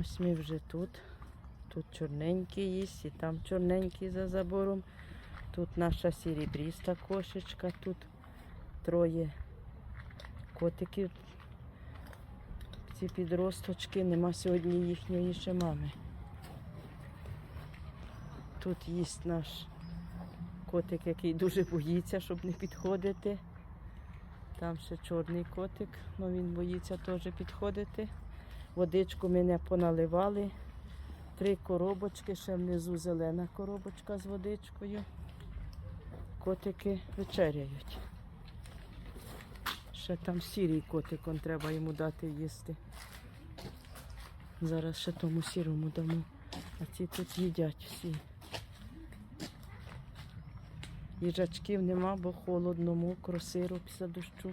Ось ми вже тут. Тут чорненький є, і там чорненький за забором. Тут наша сірібріста кошечка, тут троє котиків. Ці підросточки, нема сьогодні їхньої ще мами. Тут їсть наш котик, який дуже боїться, щоб не підходити. Там ще чорний котик, але він боїться теж підходити. Водичку ми не поналивали. Три коробочки, ще внизу зелена коробочка з водичкою. Котики вечеряють. Ще там сірий котик, он треба йому дати їсти. Зараз ще тому сірому дамо. А ці тут їдять всі. Їжачків нема, бо холодно, мокро, сиро після дощу.